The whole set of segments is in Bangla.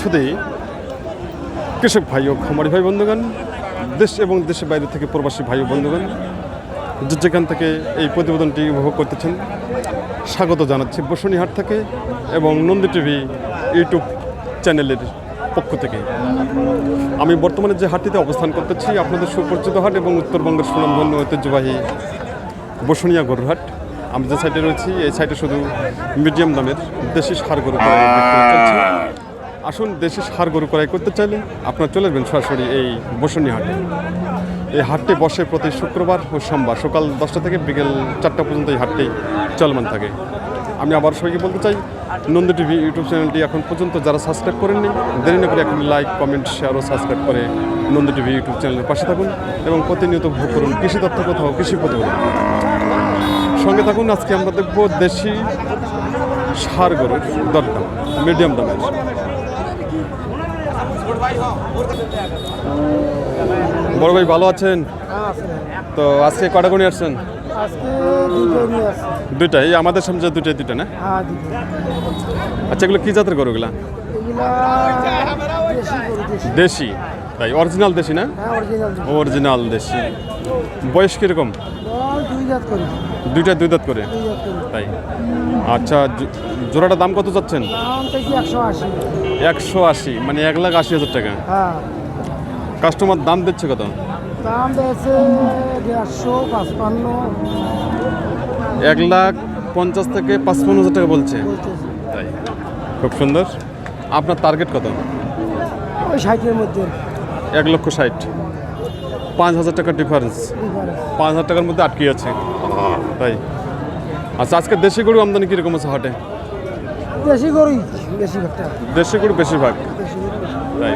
শুধু কৃষক ভাই ও খামারি ভাই, বন্ধুগণ, দেশ এবং দেশের বাইরে থেকে প্রবাসী ভাই ও বন্ধুগণ, যে যেখান থেকে এই প্রতিবেদনটি উপভোগ করতেছেন, স্বাগত জানাচ্ছি বসুনিহাট থেকে এবং নন্দী টিভি ইউটিউব চ্যানেলের পক্ষ থেকে। আমি বর্তমানে যে হাটটিতে অবস্থান করতেছি, আপনাদের সুপরিচিত হাট এবং উত্তরবঙ্গের সুনামধন্য ঐতিহ্যবাহী বসুনিয়া গরুরহাট আমি যে সাইডে রয়েছি, এই সাইডে শুধু মিডিয়াম দামের দেশি সার গরু আসুন, দেশি সার গরু ক্রয় করতে চাইলে আপনারা চলে যাবেন সরাসরি এই বসুনি হাটে। এই হাটটি বসে প্রতি শুক্রবার ও সোমবার সকাল দশটা থেকে বিকেল চারটা পর্যন্ত এই হাটটি চলমান থাকে। আমি আবার সবাইকে বলতে চাই, নন্দী টিভি ইউটিউব চ্যানেলটি এখন পর্যন্ত যারা সাবস্ক্রাইব করেননি, দেরি না করে এখন লাইক, কমেন্ট শেয়ার ও সাবস্ক্রাইব করে নন্দী টিভি ইউটিউব চ্যানেলের পাশে থাকুন এবং প্রতিনিয়ত ভোগ করুন কৃষি তথ্য কোথাও, কৃষি প্রতিবেদন। সঙ্গে থাকুন, আজকে আমরা দেখব দেশি সার গরুর দরদাম মিডিয়াম দামের বড় ভাই ভালো আছেন? তো আজকে কটা গুণি আসছেন? দুইটাই এই আমাদের সামনে যে দুইটাই দুইটা না? হ্যাঁ আচ্ছা এগুলো কি জাতের গরুগুলা এগুলা? দেশি। গরু তাই অরিজিনাল দেশি না? হ্যাঁ অরিজিনাল অরিজিনাল দেশি। বয়স কীরকম? দুইটা দুই দাঁত করে? তাই। আচ্ছা জোড়াটা দাম কত চাইছি একশো আশি। মানে এক লাখ আশি হাজার টাকা? হ্যাঁ। কাস্টমার দাম দিচ্ছে কত? দাম দিয়েছে দেড়শো পাঁচপান্ন। এক লাখ পঞ্চাশ থেকে পাঁচপান্ন হাজার টাকা বলছে। তাই। খুব সুন্দর। আপনার টার্গেট কত? ওই ষাটের মধ্যে। এক লক্ষ ষাট। পাঁচ হাজার টাকার ডিফারেন্স পাঁচ হাজার টাকার মধ্যে আটকে আছে। তাই। আচ্ছা আজকে দেশি গরু আমদানি কীরকম আছে হাটে? দেশি গরুই দেশি গরু বেশিরভাগ। তাই।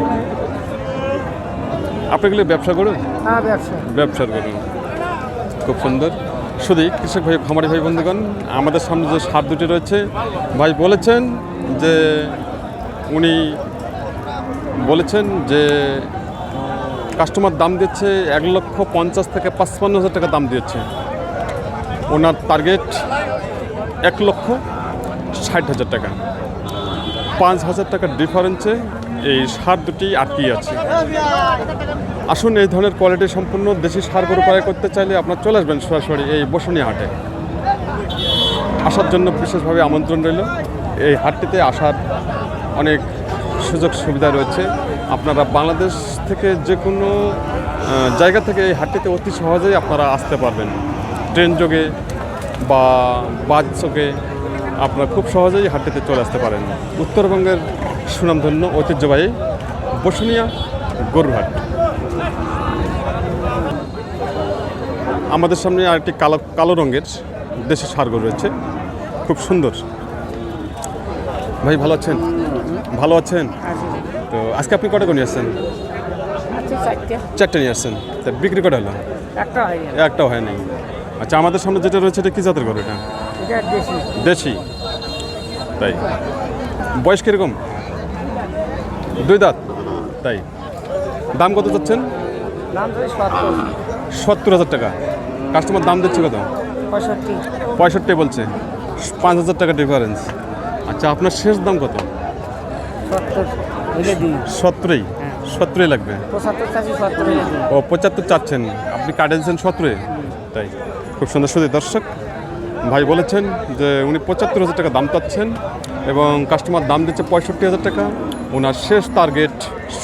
আপনি এগুলো ব্যবসা করুন? হ্যাঁ ব্যবসা। ব্যবসার করুন খুব সুন্দর। শুধু কৃষক ভাই খামারি ভাই বন্ধুগণ আমাদের সামনে যে সার দুটি রয়েছে ভাই বলেছেন যে উনি বলেছেন যে কাস্টমার দাম দিচ্ছে এক লক্ষ পঞ্চাশ থেকে পাঁচপান্ন হাজার টাকা দাম দিচ্ছে ওনার টার্গেট এক লক্ষ ষাট হাজার টাকা। পাঁচ হাজার টাকার ডিফারেন্সে এই সার দুটি আটকিয়ে আছে। আসুন এই ধরনের কোয়ালিটি সম্পূর্ণ দেশি সার গরু ক্রয় করতে চাইলে আপনার চলে আসবেন সরাসরি এই বসুনিয়া হাটে। আসার জন্য বিশেষভাবে আমন্ত্রণ রইল। এই হাটটিতে আসার অনেক সুযোগ সুবিধা রয়েছে। আপনারা বাংলাদেশ থেকে যে কোনো জায়গা থেকে এই হাটটিতে অতি সহজেই আপনারা আসতে পারবেন। ট্রেন যোগে বা বাস যোগে আপনারা খুব সহজেই হাটটিতে চলে আসতে পারেন। উত্তরবঙ্গের সুনামধন্য ঐতিহ্যবাহী বসুনিয়া গরুহাট। আমাদের সামনে আরেকটি কালো কালো রঙের দেশি সারগর রয়েছে। খুব সুন্দর। ভাই, ভালো আছেন? ভালো আছেন? তো আজকে আপনি কটা করে নিয়ে আসছেন? আচ্ছা চারটে। নিয়ে আসছেন। তা বিক্রি কটা হলো? একটা হয়ে একটাও হয়নি আচ্ছা আমাদের সামনে যেটা রয়েছে এটা কি জাতের গরু এটা? দেশি। তাই। বয়স কীরকম? দুই দাঁত। তাই। দাম কত চাচ্ছেন? সত্তর। সত্তর হাজার টাকা। কাস্টমার দাম দিচ্ছে কত? পঁয়ষট্টি। পঁয়ষট্টি বলছে। পাঁচ হাজার টাকা ডিফারেন্স আচ্ছা আপনার শেষ দাম কত? সত্তর। দিই সত্তরই সত্তরই লাগবে। ও পঁচাত্তর চাচ্ছেন। আপনি কাটে দিচ্ছেন সত্তরে তাই। খুব সুন্দর সুন্দর দর্শক। ভাই বলেছেন যে উনি পঁচাত্তর হাজার টাকা দাম চাচ্ছেন এবং কাস্টমার দাম দিচ্ছে পঁয়ষট্টি হাজার টাকা। ওনার শেষ টার্গেট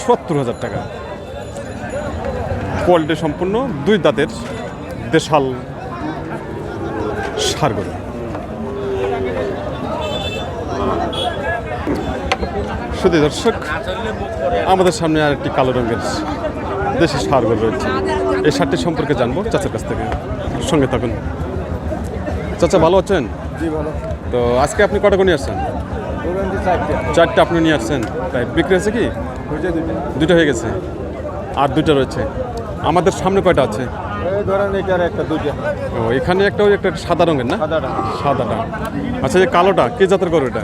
সত্তর হাজার টাকা। কোয়ালিটি সম্পূর্ণ দুই দাঁতের দেশাল সারগরু শুধু দর্শক আমাদের সামনে আর একটি কালো রঙের দেশি সারগর রয়েছে। এই সারটি সম্পর্কে জানব চাচার কাছ থেকে। সঙ্গে থাকুন। চাচা ভালো আছেন? তো আজকে আপনি কটা করে নিয়ে আসছেন চারটে। আপনি নিয়ে আসছেন। তাই বিক্রি হয়েছে কি? দুটো। হয়ে গেছে। আর দুটো রয়েছে। আমাদের সামনে কয়টা আছে? ও এখানে একটা ওই একটা সাদা রঙের না? সাদাটা। সাদাটা। আচ্ছা এই কালোটা কি জাতের গরু এটা?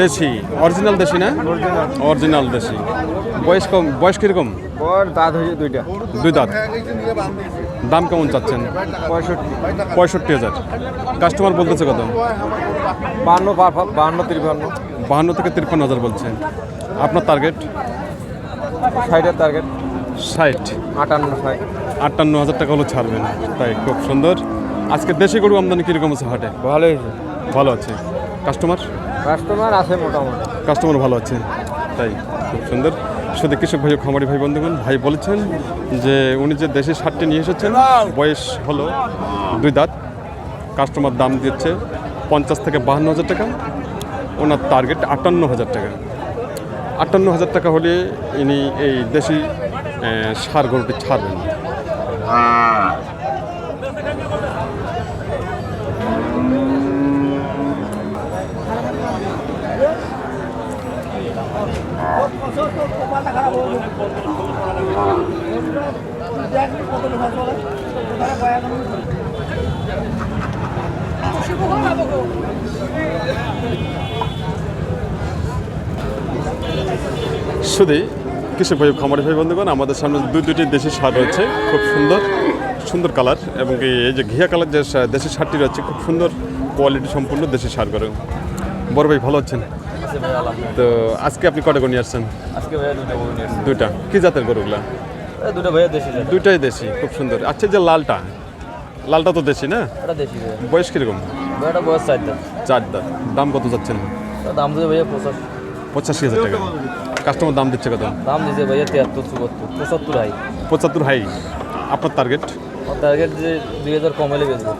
দেশি অরিজিনাল দেশি না? অরিজিনাল। দেশি। বয়স কম বয়স কীরকম? দাঁত হয়েছে দুইটা। দুই দাঁত। দাম কেমন চাচ্ছেন? পঁয়ষট্টি। পঁয়ষট্টি হাজার। কাস্টমার বলতেছে কত? বান্ন বান্ন তিরপান্ন। বাহান্ন থেকে তিপ্পান্ন হাজার বলছে। আপনার টার্গেট ষাটের টার্গেট ষাট। আটান্ন ষাট। আটান্ন হাজার টাকা হলো ছাড়বেন। তাই খুব সুন্দর। আজকে দেশি গরু আমদানি কীরকম আছে হাটে? ভালো হয়েছে। ভালো আছে। কাস্টমার? কাস্টমার আছে মোটামুটি। কাস্টমার ভালো আছে। তাই খুব সুন্দর। শুধু কৃষক ভাই খামারি ভাই বন্ধুগণ ভাই বলেছেন যে উনি যে দেশি সারটি নিয়ে এসেছেন বয়স হলো দুই দাঁত। কাস্টমার দাম দিচ্ছে পঞ্চাশ থেকে বাহান্ন হাজার টাকা। ওনার টার্গেট আটান্ন হাজার টাকা। আটান্ন হাজার টাকা হলে ইনি এই দেশি সার গরুটি ছাড়বেন। শুধু কৃষক ভাই, খামারি ভাই, বন্ধুগণ, আমাদের সামনে দুই দুটি দেশি সার রয়েছে, খুব সুন্দর সুন্দর কালার এবং এই যে ঘিয়া কালার যে দেশি সারটি রয়েছে, খুব সুন্দর কোয়ালিটি সম্পূর্ণ দেশি সার করে। বড় ভাই, ভালো আছেন তো আজকে আপনি কটা গরু নিয়ে আসছেন? আজকে ভাইয়া দুটো গরু নিয়ে এসেছি। দুইটা। কি জাতের গরুগুলা দুটো ভাইয়া দেশি। দুইটাই দেশি খুব সুন্দর। আচ্ছা যে লালটা লালটা তো দেশি না? এটা দেশি বয়স কীরকম? ভাইয়াটা বয়স চার দাম চার দাঁত। দাম কত যাচ্ছেন? দাম দিতে ভাইয়া পঁচাশ। পঁচাশি হাজার টাকা। কাস্টমার দাম দিচ্ছে কত? দাম দিতে ভাইয়া তিয়াত্তর চুয়াত্তর পঁচাত্তর হাই। পঁচাত্তর হাই। আপনার টার্গেট টার্গেট যে দুই হাজার কম হলে বেচবো।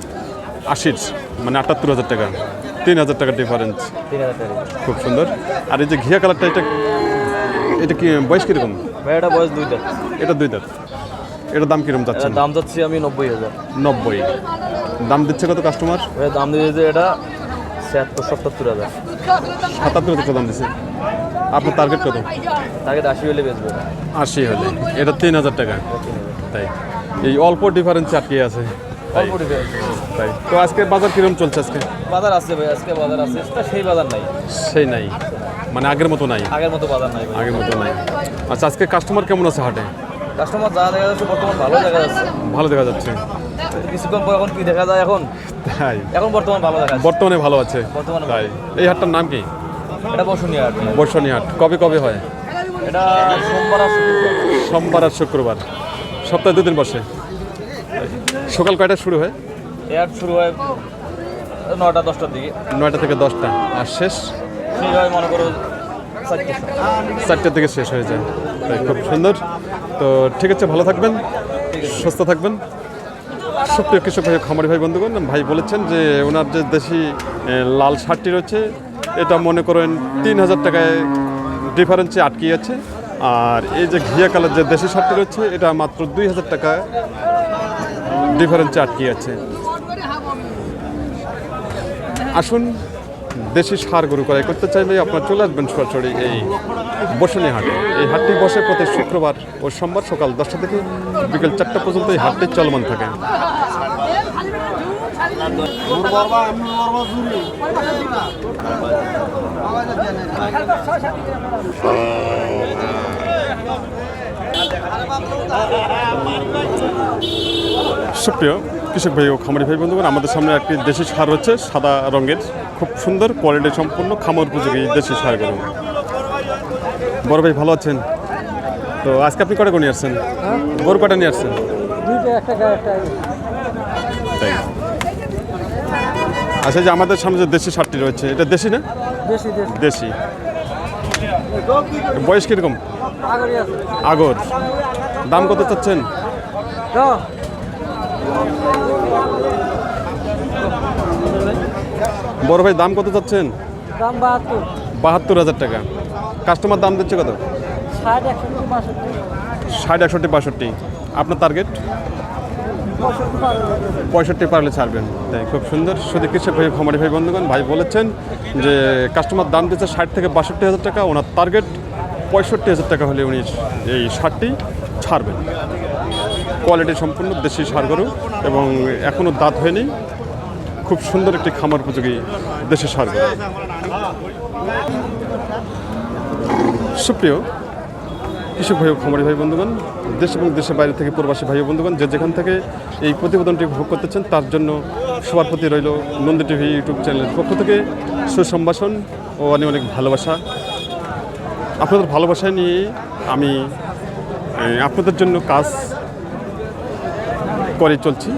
আশির মানে আটাত্তর হাজার টাকা। তিন হাজার টাকা ডিফারেন্স তিন হাজার টাকা খুব সুন্দর। আর এই যে ঘিয়া কালারটা এটা এটা কি বয়স কীরকম? বয়স দুইটা। এটা দুই দাঁত এটার দাম কীরকম যাচ্ছে দাম যাচ্ছি আমি নব্বই হাজার। নব্বই। দাম দিচ্ছে কত কাস্টমার দাম দিয়েছে এটা ছিয়াত্তর সত্তর হাজার। সাতাত্তর হাজার দাম দিচ্ছে আপনার টার্গেট কত? টার্গেট আশি হলে বেচবো। আশি হলে। এটা তিন হাজার টাকা। তাই। এই অল্প ডিফারেন্স আটকে আছে। অল্প তাই তো আজকে বাজার কীরকম চলছে আজকে? বাজার আছে ভাই আজকে বাজার আছে। সেই বাজার নাই। সেই নাই। মানে আগের মতো নাই? আগের মতো বাজার নাই আগের মতো নাই। আচ্ছা আজকে কাস্টমার কেমন আছে হাটে? কাস্টমার যা দেখা যাচ্ছে বর্তমান ভালো দেখা যাচ্ছে। ভালো দেখা যাচ্ছে। কিছুক্ষণ পর এখন কি দেখা যায় এখন? তাই। এখন বর্তমান ভালো দেখা বর্তমানে ভালো আছে। বর্তমানে তাই। এই হাটটার নাম কি? এটা বসুনিয়া হাট। বর্ষণী হাট। কবে কবে হয়? এটা সোমবার আর শুক্রবার। সোমবার আর শুক্রবার। সপ্তাহে দুদিন বসে। সকাল কয়টা শুরু হয়? হাট শুরু হয় নটা দশটার দিকে। নয়টা থেকে দশটা। আর শেষ? হয় মনে করো চারটে। চারটার থেকে শেষ হয়ে যায়। খুব সুন্দর। তো ঠিক আছে ভালো থাকবেন সুস্থ থাকবেন। সুপ্রিয় কৃষক ভাই খামারি ভাই বন্ধুগণ ভাই বলেছেন যে ওনার যে দেশি লাল শার্টটি রয়েছে এটা মনে করেন তিন হাজার টাকায় ডিফারেন্সে আটকে আছে। আর এই যে ঘিয়া কালার যে দেশি শার্টটি রয়েছে এটা মাত্র দুই হাজার টাকা ডিফারেন্সে আটকে আছে? আসুন, দেশি সার গরু ক্রয় করতে চাইলে আপনার চলে আসবেন সরাসরি এই বসুনি হাটে। এই হাটটি বসে প্রতি শুক্রবার ও সোমবার সকাল দশটা থেকে বিকেল চারটা পর্যন্ত এই হাটটি চলমান থাকে। সুপ্রিয় কৃষক ভাই ও খামারি ভাই বন্ধুগণ আমাদের সামনে একটি দেশি সার হচ্ছে সাদা রঙের খুব সুন্দর কোয়ালিটি সম্পন্ন খামার উপযোগী দেশি সার গরু। বড় ভাই ভালো আছেন? তো আজকে আপনি কটা নিয়ে আসছেন? গরু কটা নিয়ে আসছেন? আচ্ছা যে আমাদের সামনে যে দেশি সারটি রয়েছে এটা দেশি না? দেশি বয়স কীরকম? আগর। দাম কত চাচ্ছেন? বড় ভাই দাম কত চাচ্ছেন? দাম বাহাত্তর। বাহাত্তর হাজার টাকা। কাস্টমার দাম দিচ্ছে কত? ষাট একষট্টি বাষট্টি। ষাট একষট্টি বাষট্টি। আপনার টার্গেট পঁয়ষট্টি পারলে ছাড়বেন। তাই খুব সুন্দর। শুধু কৃষক ভাই খামারি ভাই বন্ধুগণ ভাই বলেছেন যে কাস্টমার দাম দিচ্ছে ষাট থেকে বাষট্টি হাজার টাকা। ওনার টার্গেট পঁয়ষট্টি হাজার টাকা হলে উনি এই ষাটটি ছাড়বেন। কোয়ালিটি সম্পূর্ণ দেশি সার গরু এবং এখনও দাঁত হয়নি। খুব সুন্দর একটি খামার উপযোগী দেশি সার গরু। সুপ্রিয় কৃষক ভাই খামারি ভাই বন্ধুগণ, দেশ এবং দেশের বাইরে থেকে প্রবাসী ভাই বন্ধুগণ, যে যেখান থেকে এই প্রতিবেদনটি ভোগ করতেছেন, তার জন্য সবার প্রতি রইল নন্দী টিভি ইউটিউব চ্যানেলের পক্ষ থেকে সুসম্ভাষণ ও অনেক অনেক ভালোবাসা। আপনাদের ভালোবাসা নিয়ে আমি আপনাদের জন্য কাজ করে চলছি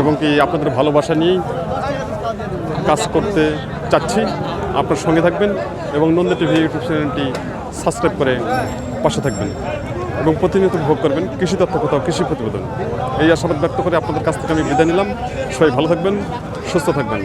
এবং কি আপনাদের ভালোবাসা নিয়েই কাজ করতে চাচ্ছি। আপনার সঙ্গে থাকবেন এবং নন্দ টিভি ইউটিউব চ্যানেলটি সাবস্ক্রাইব করে পাশে থাকবেন এবং প্রতিনিয়ত ভোগ করবেন কৃষি তথ্য কোথাও, কৃষি প্রতিবেদন। এই আশাবাদ ব্যক্ত করে আপনাদের কাছ থেকে আমি বিদায় নিলাম। সবাই ভালো থাকবেন, সুস্থ থাকবেন।